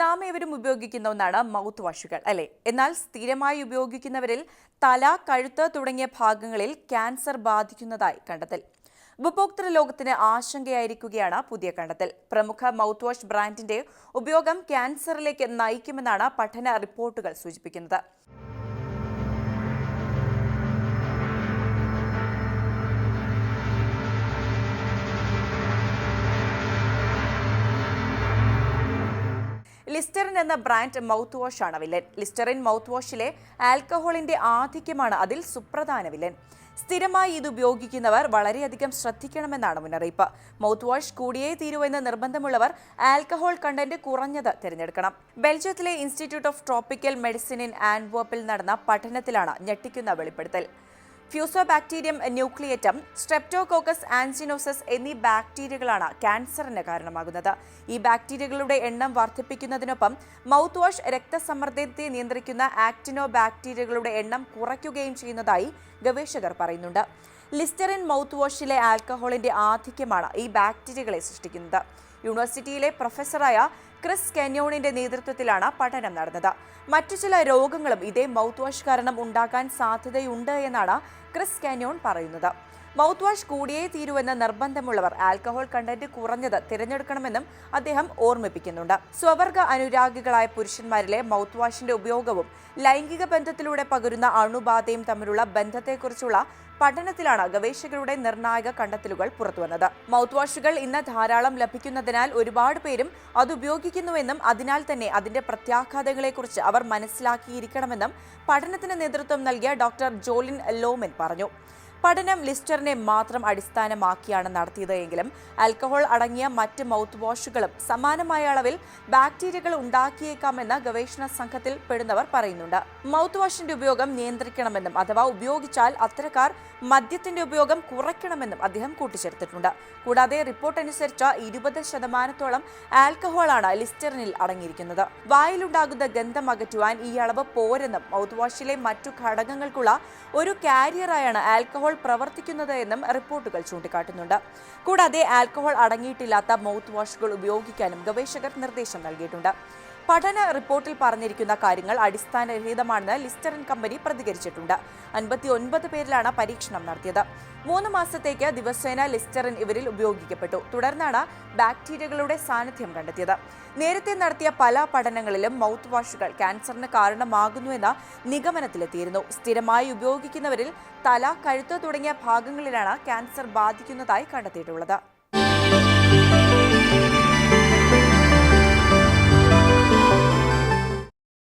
നാം ഏവരും ഉപയോഗിക്കുന്ന ഒന്നാണ് മൗത്ത് വാഷുകൾ അല്ലെ? എന്നാൽ സ്ഥിരമായി ഉപയോഗിക്കുന്നവരിൽ തല കഴുത്ത് തുടങ്ങിയ ഭാഗങ്ങളിൽ ക്യാൻസർ ബാധിക്കുന്നതായി കണ്ടെത്തൽ. ഉപഭോക്തൃ ലോകത്തിന് ആശങ്കയായിരിക്കുകയാണ് പുതിയ കണ്ടെത്തൽ. പ്രമുഖ മൗത്ത് വാഷ് ബ്രാൻഡിന്റെ ഉപയോഗം ക്യാൻസറിലേക്ക് നയിക്കുമെന്നാണ് പഠന റിപ്പോർട്ടുകൾ സൂചിപ്പിക്കുന്നത്. ലിസ്റ്ററിൻ എന്ന ബ്രാൻഡ് മൗത്ത് വാഷ് ആണ് വില്ലൻ. ലിസ്റ്ററിൻ മൗത്ത് വാഷിലെ ആൽക്കഹോളിന്റെ ആധിക്യമാണ് അതിൽ സുപ്രധാന വില്ലൻ. സ്ഥിരമായി ഇത് ഉപയോഗിക്കുന്നവർ വളരെയധികം ശ്രദ്ധിക്കണമെന്നാണ് മുന്നറിയിപ്പ്. മൗത്ത് വാഷ് കൂടിയേ തീരൂ എന്ന് നിർബന്ധമുള്ളവർ ആൽക്കഹോൾ കണ്ടന്റ് കുറഞ്ഞത് തിരഞ്ഞെടുക്കണം. ബെൽജിയത്തിലെ institute of tropical medicine in ആൻഡ്വേപ്പിൽ നടന്ന പഠനത്തിലാണ് ഞെട്ടിക്കുന്ന വെളിപ്പെടുത്തൽ. ഫ്യൂസോബാക്ടീരിയം ന്യൂക്ലിയേറ്റം സ്ട്രെപ്റ്റോകോക്കസ് ആൻസിനോസസ് എന്നീ ബാക്ടീരിയകളാണ് ക്യാൻസറിന് കാരണമാകുന്നത്. ഈ ബാക്ടീരിയകളുടെ എണ്ണം വർദ്ധിപ്പിക്കുന്നതിനൊപ്പം മൗത്ത് വാഷ് രക്തസമ്മർദ്ദത്തെ നിയന്ത്രിക്കുന്ന ആക്ടിനോ ബാക്ടീരിയകളുടെ എണ്ണം കുറയ്ക്കുകയും ചെയ്യുന്നതായി ഗവേഷകർ പറയുന്നുണ്ട്. ലിസ്റ്ററിൻ മൗത്ത് വാഷിലെ ആൽക്കഹോളിന്റെ ആധിക്യമാണ് ഈ ബാക്ടീരിയകളെ സൃഷ്ടിക്കുന്നത്. യൂണിവേഴ്സിറ്റിയിലെ പ്രൊഫസറായ ക്രിസ് കെന്യോണിന്റെ നേതൃത്വത്തിലാണ് പഠനം നടന്നത്. മറ്റു ചില രോഗങ്ങളും ഇതേ മൗത്ത് വാഷ് കാരണം ഉണ്ടാക്കാൻ സാധ്യതയുണ്ട് എന്നാണ് ക്രിസ് കാന്യോൺ പറയുന്നത്. മൗത്ത് വാഷ് കൂടിയേ തീരുവെന്ന നിർബന്ധമുള്ളവർ ആൽക്കഹോൾ കണ്ടന്റ് കുറഞ്ഞത് തിരഞ്ഞെടുക്കണമെന്നും അദ്ദേഹം ഓർമ്മിപ്പിക്കുന്നുണ്ട്. സ്വവർഗ അനുരാഗികളായ പുരുഷന്മാരിലെ മൗത്ത് വാഷിന്റെ ഉപയോഗവും ലൈംഗിക ബന്ധത്തിലൂടെ പകരുന്ന അണുബാധയും തമ്മിലുള്ള ബന്ധത്തെക്കുറിച്ചുള്ള പഠനത്തിലാണ് ഗവേഷകരുടെ നിർണായക കണ്ടെത്തലുകൾ പുറത്തുവന്നത്. മൗത്ത് വാഷുകൾ ഇന്ന് ധാരാളം ലഭിക്കുന്നതിനാൽ ഒരുപാട് പേരും അത് ഉപയോഗിക്കുന്നുവെന്നും അതിനാൽ തന്നെ അതിന്റെ പ്രത്യാഘാതങ്ങളെക്കുറിച്ച് അവർ മനസ്സിലാക്കിയിരിക്കണമെന്നും പഠനത്തിന് നേതൃത്വം നൽകിയ ഡോക്ടർ ജോലിൻ ലോമൻ പറഞ്ഞു. പഠനം ലിസ്റ്ററിനെ മാത്രം അടിസ്ഥാനമാക്കിയാണ് നടത്തിയത് എങ്കിലും ആൽക്കഹോൾ അടങ്ങിയ മറ്റ് മൗത്ത് വാഷുകളും സമാനമായ അളവിൽ ബാക്ടീരിയകൾ ഉണ്ടാക്കിയേക്കാമെന്ന് ഗവേഷണ സംഘത്തിൽ പെടുന്നവർ പറയുന്നുണ്ട്. മൗത്ത് വാഷിന്റെ ഉപയോഗം നിയന്ത്രിക്കണമെന്നും അഥവാ ഉപയോഗിച്ചാൽ അത്തരക്കാർ മദ്യത്തിന്റെ ഉപയോഗം കുറയ്ക്കണമെന്നും അദ്ദേഹം കൂട്ടിച്ചേർത്തിട്ടുണ്ട്. കൂടാതെ റിപ്പോർട്ട് അനുസരിച്ച ഇരുപത് ശതമാനത്തോളം ആൽക്കഹോളാണ് ലിസ്റ്ററിനിൽ അടങ്ങിയിരിക്കുന്നത്. വായിലുണ്ടാകുന്ന ഗന്ധം അകറ്റുവാൻ ഈ അളവ് പോരെന്നും മൗത്ത് വാഷിലെ മറ്റു ഘടകങ്ങൾക്കുള്ള ഒരു കാരിയറായാണ് ആൽക്കഹോൾ പ്രവർത്തിക്കുന്നത് എന്നും റിപ്പോർട്ടുകൾ ചൂണ്ടിക്കാട്ടുന്നുണ്ട്. കൂടാതെ ആൽക്കഹോൾ അടങ്ങിയിട്ടില്ലാത്ത മൗത്ത് വാഷുകൾ ഉപയോഗിക്കാനും ഗവേഷകർ നിർദ്ദേശം നൽകിയിട്ടുണ്ട്. പഠന റിപ്പോർട്ടിൽ പറഞ്ഞിരിക്കുന്ന കാര്യങ്ങൾ അടിസ്ഥാനരഹിതമാണെന്ന് ലിസ്റ്റർ ആൻഡ് കമ്പനി പ്രതികരിച്ചിട്ടുണ്ട്. അൻപത്തി ഒൻപത് പേരിലാണ് പരീക്ഷണം നടത്തിയത്. മൂന്ന് മാസത്തേക്ക് ദിവസേന ലിസ്റ്ററിൻ ഇവരിൽ ഉപയോഗിക്കപ്പെട്ടു. തുടർന്നാണ് ബാക്ടീരിയകളുടെ സാന്നിധ്യം കണ്ടെത്തിയത്. നേരത്തെ നടത്തിയ പല പഠനങ്ങളിലും മൗത്ത് വാഷുകൾ ക്യാൻസറിന് കാരണമാകുന്നുവെന്ന നിഗമനത്തിലെത്തിയിരുന്നു. സ്ഥിരമായി ഉപയോഗിക്കുന്നവരിൽ തല കഴുത്ത് തുടങ്ങിയ ഭാഗങ്ങളിലാണ് ക്യാൻസർ ബാധിക്കുന്നതായി കണ്ടെത്തിയിട്ടുള്ളത്.